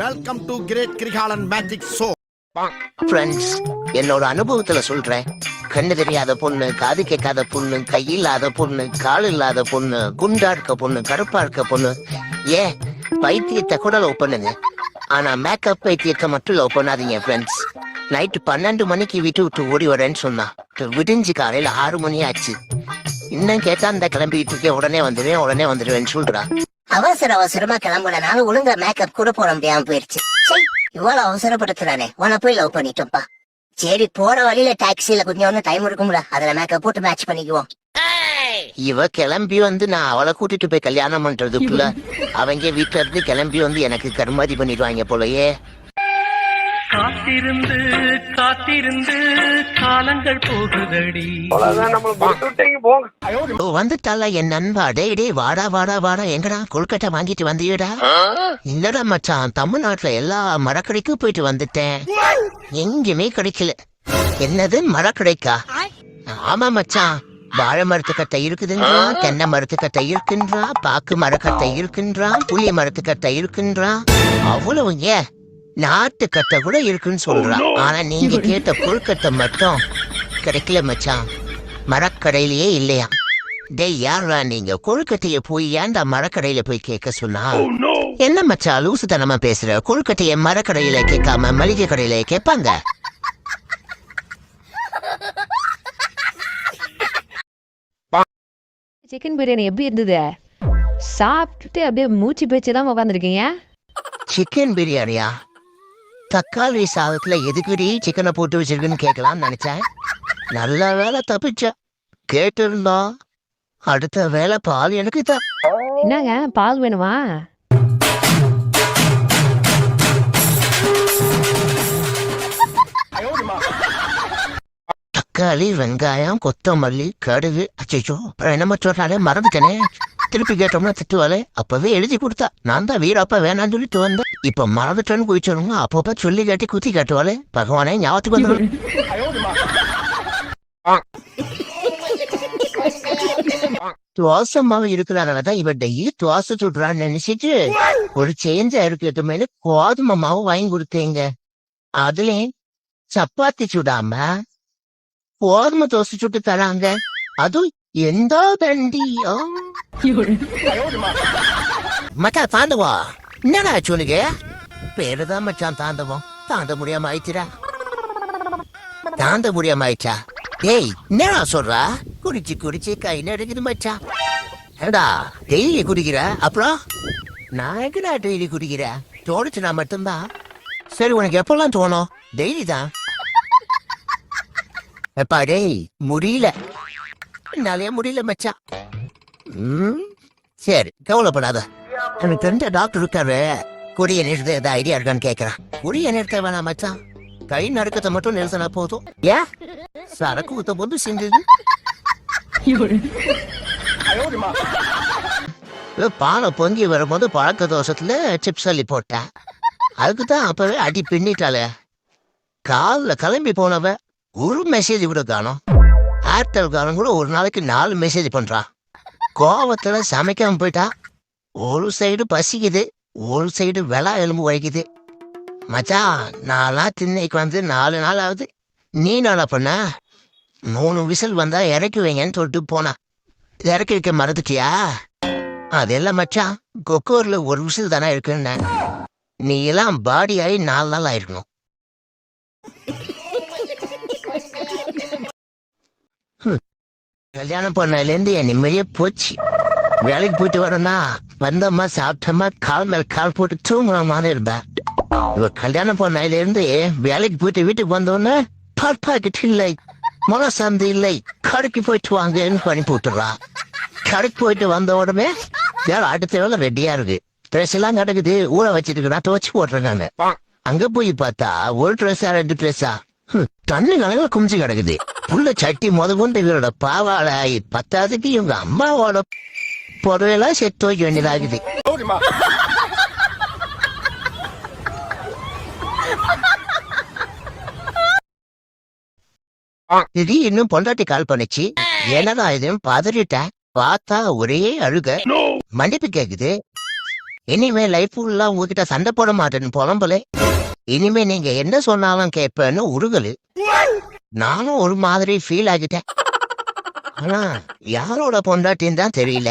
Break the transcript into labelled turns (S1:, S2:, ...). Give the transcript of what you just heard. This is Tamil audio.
S1: Welcome to great Kirikalan magic show
S2: friends என்னோட அனுபவத்துல சொல்றேன். கண்ணு தெரியாத பொண்ணு காது கேட்காத பொண்ணு கை இல்லாத பொண்ணு கால் இல்லாத பொண்ணு குண்டா இருக்க பொண்ணு கருப்பா இருக்க பொண்ணு. ஏ பைத்தியத்தை கூட லவ் பண்ணுங்க. ஆனா மேக்கப் பைத்தியத்தை மட்டும் லவ் பண்ணாதீங்க ஃப்ரெண்ட்ஸ் நைட்டு பன்னெண்டு மணிக்கு வீட்டு விட்டு ஓடி வரேன்னு சொன்னா விடிஞ்சு காலையில ஆறு மணி ஆச்சு. இன்னும் கேட்டா அந்த கிளம்பிட்டு இருக்கேன் உடனே வந்துடுவேன் உடனே வந்துடுவேன்னு சொல்றா.
S3: அவசர அவசரமா கிளம்புனனால ஒழுங்கா மேக்கப் கூட போட முடியாம போயிருச்சு. இவ்வளவு அவசரப்படுத்துறானே உன்னை போய் லவ் பண்ணிட்டோம்ப்பா. சரி போற வழியில டாக்ஸில கொஞ்சம் டைம் இருக்கும்ல. அதுல மேக்கப் போட்டு மேட்ச் பண்ணிக்குவோம்.
S2: இவ கிளம்பி வந்து நான் அவளை கூட்டிட்டு போய் கல்யாணம் பண்றதுக்குள்ள அவங்க வீட்டுல இருந்து கிளம்பி வந்து எனக்கு கருமாதி பண்ணிடுவாங்க போலயே.
S4: காத்திருந்து காத்திருந்து காலங்கள் போகுதடி.
S2: ஓ, வந்துட்டாளா என் நண்பா? டேய் டேய் வாடா வாடா வாடா. எங்கடா? கொல்கட்டை வாங்கிட்டு வந்தியடா. இல்லடா மச்சான். தமிழ்நாட்டுல எல்லா மரக்கடைக்கும் போயிட்டு வந்துட்டேன். எங்கேயுமே கிடைக்கல. என்னது மரக்கடைக்கா? ஆமா மச்சான். வாழை மரத்துக்கட்டை இருக்குதுன்றா தென்னை மரத்துக்கட்டை இருக்குன்றா பாக்கு மரக்கட்டை இருக்குன்றா புளிய மரத்துக்கட்டை இருக்குன்றா. அவ்வளவு ஏன்? நாட்டுக்கட்டை கூட இருக்குன்னு சொல்றான் ஆனா நீங்க கேட்ட கொழுக்கட்டை மட்டும் கிடைக்கல மச்சான். மரக்கடையிலேயே இல்லையா? டேய் யாரா நீங்க? கொழுக்கட்டைய போய் ஏன்டா மரக்கடையில போய் கேட்க சொன்னா? என்ன மச்சா லூசுத்தனமா பேசுற? கொழுக்கட்டைய மரக்கடையில கேட்காம மளிகை கடையில கேட்பாங்க?
S5: சிக்கன் பிரியாணி எப்படி இருந்தது? சாப்பிட்டுட்டு அப்படியே மூச்சு பேச்சு தான் உட்காந்துருக்கீங்க
S2: சிக்கன் பிரியாணியா தக்காளி சாதத்துல எதுக்குடி சிக்கனை போட்டு வச்சிருக்குன்னு கேட்கலாம்னு நினைச்சேன். நல்ல வேலை தப்பிச்ச. கேட்டிருந்தா அடுத்த வேலை பால் எனக்கு தான்.
S5: என்னங்க பால் வேணுமா?
S2: தக்காளி வெங்காயம் கொத்தமல்லி கடுகு. அச்சோ என்ன சொல்றாலே மறந்துட்டேனே. திருப்பி கேட்டோம்னா திட்டுவாளே. அப்பவே எழுதி கொடுத்தா. நான் தான் வீரப்பா வேணாம்னு சொல்லி வந்தேன். இப்ப மறந்துட்டேன்னு போய் அப்பப்ப சொல்லி காட்டி குத்தி கேட்டுவாளே. பகவானே ஞாபகத்துக்கு வந்து துவாசமாக இருக்கிறாரதான் இவன் டெய்லி துவாச சுடுறான்னு நினைச்சிட்டு ஒரு சேஞ்சா இருக்கிறது மேல கோதுமை மாவு வாங்கி கொடுத்தேங்க. அதுலயும் சப்பாத்தி சுடாம கோதுமை தோசை சுட்டு தராங்க. அதுவும் எந்த தண்டியோ மச்சான் தாண்டவா என்னடா உனக்கு? பேருதான் மச்சான் தாண்டவம். தாண்ட முடியாம ஆயிடுச்சுடா. தாண்ட முடியாம ஆயிடுச்சா? டேய் என்னடா சொல்றா? குடிச்சு குடிச்சு கை நடுக்குது மச்சான். ஏடா டெய்லி குடிக்கிற? அப்புறம்? நான் எங்கடா டெய்லி குடிக்கிறேன் தோணுச்சுனா மட்டும்தான். சரி உனக்கு எப்பெல்லாம் தோணும்? டெய்லி தான். எப்பா டேய் முடியல. என்னாலே முடியல மச்சான். ம், சரி கவலைப்படாத. எனக்கு தெரிஞ்ச டாக்டர் இருக்காரு. குடிய நிறுத்த ஏதாவது ஐடியா இருக்கான்னு கேட்கறான் குடிய நிறுத்த வேணாம் மச்சான். கை நடுக்கத்தை மட்டும் நிறுத்தினா போதும். ஏன்? சரக்கு ஊத்த போது செஞ்சது பானை பொங்கி வரும்போது பழக்க தோசத்துல சிப்ஸ் அள்ளி போட்டேன். அதுக்கு தான் அப்பவே அடி பின்னிட்டாளே. காலில் கிளம்பி போனவ ஒரு மெசேஜ் கூட காணும். ஏர்டெல்காரன் கூட ஒரு நாளைக்கு நாலு மெசேஜ் பண்ணுறான் கோவத்தில் சமைக்காமல் போயிட்டா. ஒரு சைடு பசிக்குது ஒரு சைடு வெளா எலும்பு வலிக்குது. மச்சான் நான்லாம் திண்ணைக்கு வந்து நாலு நாள் ஆகுது. நீ நாளா பண்ண? மூணு விசில் வந்தால் இறக்கி வைங்கன்னு சொல்லிட்டு போனா. இறக்கி வைக்க மறந்துட்டியா? அதெல்லாம் மச்சான் கொக்கோரில் ஒரு விசில் தானே இருக்குன்னு. நீ எல்லாம் பாடி ஆகி நாலு நாள் ஆயிருக்கணும். கல்யாணம் பண்ணதுலேருந்து என் நிம்மதியே போச்சு. வேலைக்கு போயிட்டு வரேன்னா வந்தம்மா சாப்பிட்டம்மா கால் மேல கால் போட்டு தூங்குற மாதிரி இருந்தேன். இவ கல்யாணம் பண்ணதுலேருந்து வேலைக்கு போயிட்டு வீட்டுக்கு வந்தோடனே பால் பாக்கெட் இல்லை முளசந்து இல்லை கடைக்கு போயிட்டு வாங்கன்னு பண்ணி போட்டுறா. கடைக்கு போயிட்டு வந்த உடனே வேலை அடுத்த வேலை ரெடியா இருக்கு. ட்ரெஸ் எல்லாம் கிடக்குது ஊற வச்சிட்டு நான் துவச்சு போட்டுறேன் நானு. அங்க போய் பார்த்தா ஒரு ட்ரெஸ்ஸா ரெண்டு ட்ரெஸ்ஸா தண்ணி கணக்கில் குமிச்சு கிடக்குது. புள்ள சட்டி முத கொண்டு இவரோட பாவாடை பத்தாவதுக்கு இவங்க அம்மாவோட புடவையெல்லாம் செத்து வைக்க வேண்டியதாகுது. திடீர்னு பொண்டாட்டி கால் பண்ணுச்சு. என்னடா இதுன்னு பதறிட்டேன். பார்த்தா ஒரே அழுக. மன்னிப்பு கேக்குது. இனிமே லைஃப் ஃபுல்லா உங்ககிட்ட சண்டை போட மாட்டேன்னு புலம்பலே. இனிமே நீங்க என்ன சொன்னாலும் கேட்பேன்னு உருகலு. நானும் ஒரு மாதிரி ஃபீல் ஆகிட்டேன். ஆனா யாரோட பொண்டாட்டின்னு தான் தெரியல.